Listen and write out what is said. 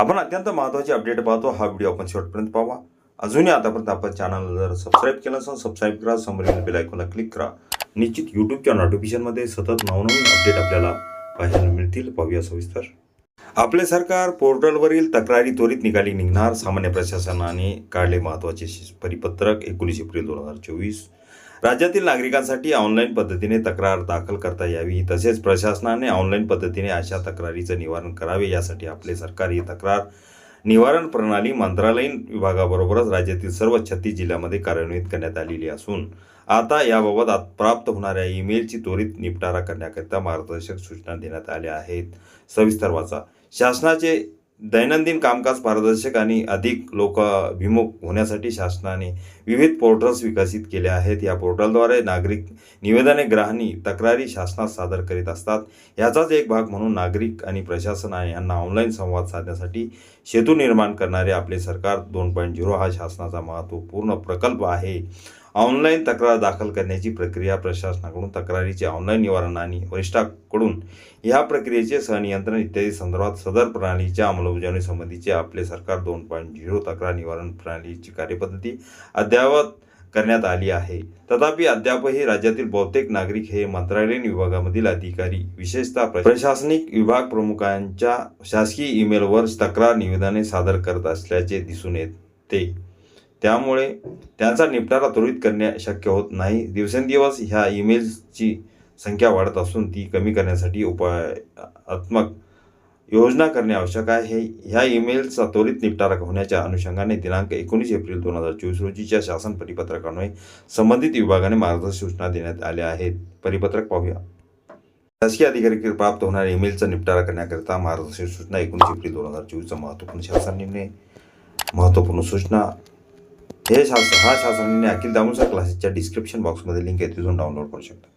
आपण अत्यंत महत्त्वाची अपडेट पाहतो. हा व्हिडिओ आपण शेवटपर्यंत पाहा अजूनही आतापर्यंत आपण चॅनल जर सबस्क्राईब केलं असेल सबस्क्राईब करा. समोरील बेल आयकॉनला क्लिक करा. निश्चित यूट्यूबच्या नोटिफिकेशनमध्ये सतत नवनवीन अपडेट आपल्याला पाहायला मिळतील. पाहूया सविस्तर. आपले सरकार पोर्टलवरील तक्रारी त्वरित निकाली निघणार. सामान्य प्रशासनाने काढले महत्त्वाचे परिपत्रक एकोणीस एप्रिल दोन हजार चोवीस. राज्यातील नागरिकांसाठी ऑनलाईन पद्धतीने तक्रार दाखल करता यावी तसेच प्रशासनाने ऑनलाईन पद्धतीने अशा तक्रारीचं निवारण करावे यासाठी आपले सरकारी तक्रार निवारण प्रणाली मंत्रालयीन विभागाबरोबरच राज्यातील सर्व छत्तीस जिल्ह्यामध्ये कार्यान्वित करण्यात आलेली असून आता याबाबत प्राप्त होणाऱ्या ईमेलची त्वरित निपटारा करण्याकरिता मार्गदर्शक सूचना देण्यात आल्या आहेत. सविस्तर वाचा. शासनाचे दैनंदिन कामकाज पारदर्शक आणि अधिक लोकाभिमुख होण्यासाठी शासनाने विविध पोर्टल्स विकसित केले आहेत. या पोर्टलद्वारे नागरिक निवेदने ग्राहणी तक्रारी शासनात सादर करीत असतात. ह्याचाच एक भाग म्हणून नागरिक आणि प्रशासन यांना ऑनलाईन संवाद साधण्यासाठी सेतू निर्माण करणारे आपले सरकार दोन पॉईंट झिरो हा शासनाचा महत्त्वपूर्ण प्रकल्प आहे. ऑनलाईन तक्रार दाखल करण्याची प्रक्रिया प्रशासनाकडून तक्रारीचे ऑनलाईन निवारण आणि वरिष्ठाकडून या प्रक्रियेचे सहनियंत्रण इत्यादी संदर्भात सदर प्रणालीच्या अंमलबजावणीसंबंधीचे आपले सरकार दोन पॉईंट झिरो तक्रार निवारण प्रणालीची कार्यपद्धती अद्ययावत करण्यात आली आहे. तथापि अद्यापही राज्यातील बहुतेक नागरिक हे मंत्रालयीन विभागामधील अधिकारी विशेषतः प्रशासनिक विभाग प्रमुखांच्या शासकीय ईमेलवर तक्रार निवेदने सादर करत असल्याचे दिसून येते. त्यामुळे त्यांचा निपटारा त्वरित करणे शक्य होत नाही. दिवसेंदिवस ह्या ईमेल्सची संख्या वाढत असून ती कमी करण्यासाठी उपायात्मक योजना करणे आवश्यक आहे. ह्या ईमेलचा त्वरित निपटारा होण्याच्या अनुषंगाने दिनांक एकोणीस एप्रिल दोन हजार चोवीस रोजीच्या शासन परिपत्रकामुळे संबंधित विभागाने मार्गदर्शक सूचना देण्यात आल्या आहेत. परिपत्रक पाहूया. शासकीय अधिकारी प्राप्त होणाऱ्या ईमेलचा निपटारा करण्याकरिता मार्गदर्शक सूचना एकोणीस एप्रिल दोन हजार चोवीसचा महत्त्वपूर्ण शासन निर्णय महत्त्वपूर्ण सूचना हे शासन हा शासनाने अखिल दामोदर क्लासेसच्या डिस्क्रिप्शन बॉक्समध्ये लिंक आहे तिथून डाउनलोड करू शकता.